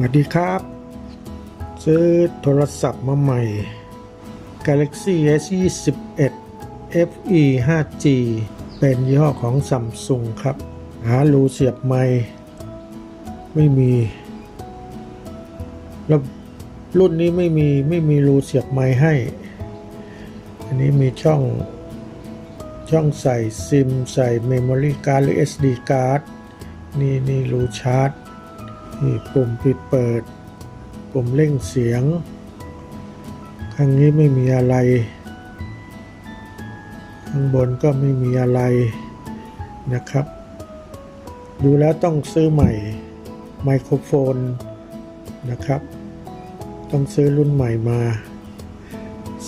สวัสดีครับ ซื้อโทรศัพท์มาใหม่ Galaxy S 21 FE 5G เป็นยี่ห้อของ Samsung ครับ หารูเสียบไมค์ไม่มี แล้วรุ่นนี้ไม่มี ไม่มีรูเสียบไมค์ให้ อันนี้มีช่องช่องใส่ซิม ใส่เมมโมรี่การ์ดหรือ SD การ์ดนี่นี่รูชาร์จ นี่ปุ่มปิดเปิด ปุ่มเร่งเสียง ข้างนี้ไม่มีอะไร ข้างบนก็ไม่มีอะไรนะครับ ดูแล้วต้องซื้อใหม่ไมโครโฟนนะครับ ต้องซื้อรุ่นใหม่มา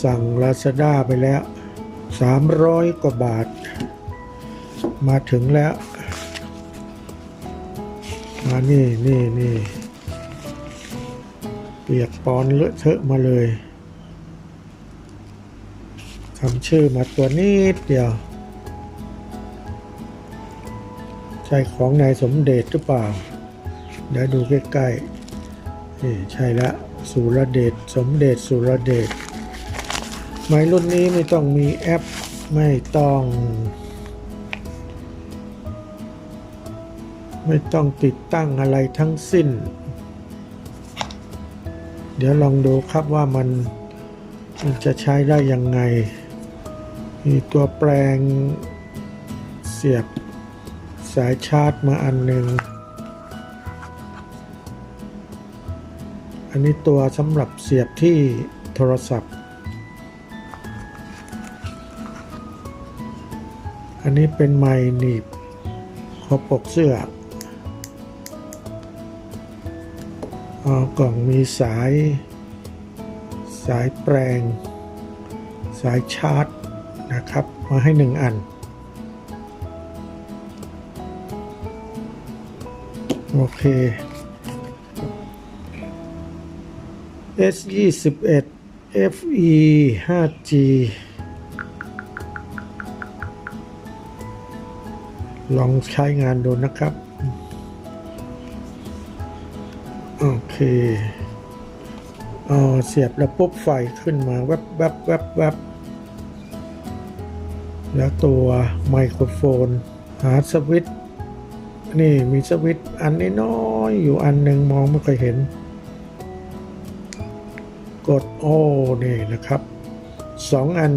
สั่ง Lazada ไปแล้ว 300 กว่าบาท มาถึงแล้ว มานี่นี่นี่เปียกปอนเลอะเทอะมาเลยทำชื่อมาตัวนิดเดียว ใช่ของนายสมเด็จหรือเปล่า เดี๋ยวดูใกล้ๆนี่ใช่ละสุรเดชสมเด็จสุรเดชไม้รุ่นนี้ไม่ต้องมีแอปไม่ต้อง ไม่ต้องติดตั้งอะไรทั้งสิ้น เดี๋ยวลองดูครับว่ามันมันจะใช้ได้ยังไง มีตัวแปลงเสียบสายชาร์จมาอันหนึ่ง อันนี้ตัวสำหรับเสียบที่โทรศัพท์ อันนี้เป็นไมค์หนีบคอปกเสื้อ กล่องมีสาย สายแปลง สายชาร์จนะครับ มาให้หนึ่งอัน โอเค S 21 FE 5G ลองใช้งานดูนะครับ โอเคเอาเสียบแล้วปุ๊บไฟขึ้นมาแวบแวบแวบแวบแล้วตัวไมโครโฟน หาสวิตนี่มีสวิตอันน้อยอยู่อันหนึ่งมองไม่ค่อยเห็น กดโอ้นี่นะครับสองอัน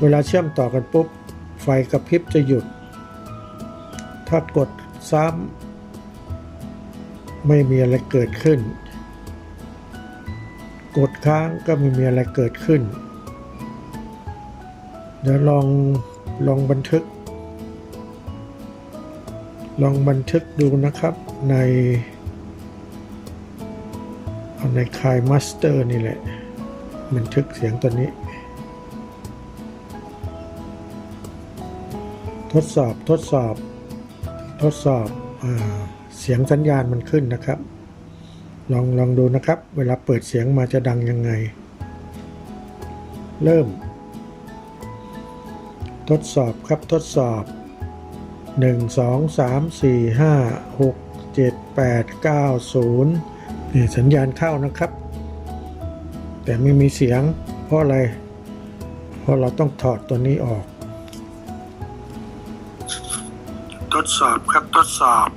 เวลาเชื่อมต่อกันปุ๊บ ไฟกระพริบจะหยุด ถ้ากดซ้ำ ไม่มีอะไรเกิดขึ้น กดค้างก็ไม่มีอะไรเกิดขึ้น เดี๋ยวลองลองบันทึก ลองบันทึกดูนะครับในในคายมาสเตอร์นี่แหละ บันทึกเสียงตัวนี้ ทดสอบทดสอบ ทดสอบอ่า เสียงสัญญาณมันขึ้นนะครับ ลองลองดูนะครับ เวลาเปิดเสียงมาจะดังยังไง เริ่ม ทดสอบครับทดสอบ 1 2 3 4 5 6 7 8 9 0นี่สัญญาณเข้านะครับ แต่ไม่มีเสียง เพราะอะไร เพราะเราต้องถอดตัวนี้ออก ทดสอบครับทดสอบ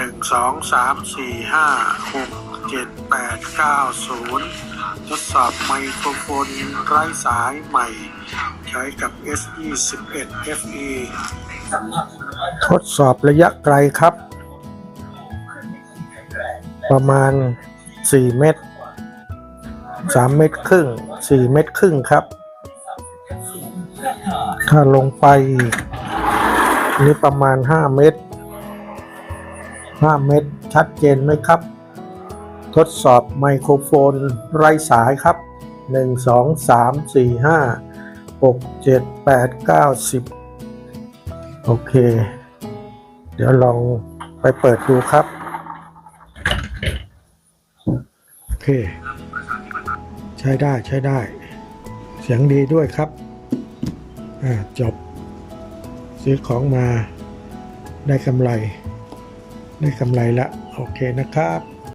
หนึ่งสองสามสี่ห้าหกเจ็ดแปดเก้าศูนย์ทดสอบไมโครโฟนไร้สายใหม่ ใช้กับ S 2 1 FE ทดสอบระยะไกลครับ ประมาณ 4 เมตร 3 เมตรครึ่ง 4 เมตรครึ่งครับ ถ้าลงไป นี่ประมาณ 5 เมตร 5 เมตรชัดเจนไหมครับ ทดสอบไมโครโฟนไร้สายครับ 1 2 3 4 5 6 7 8 9 10 โอเค เดี๋ยวลองไปเปิดดูครับ โอเค ใช้ได้ใช้ได้ เสียงดีด้วยครับอ่าจบ ซื้อของมาได้กำไร ได้กำไรละโอโอเคนะครับ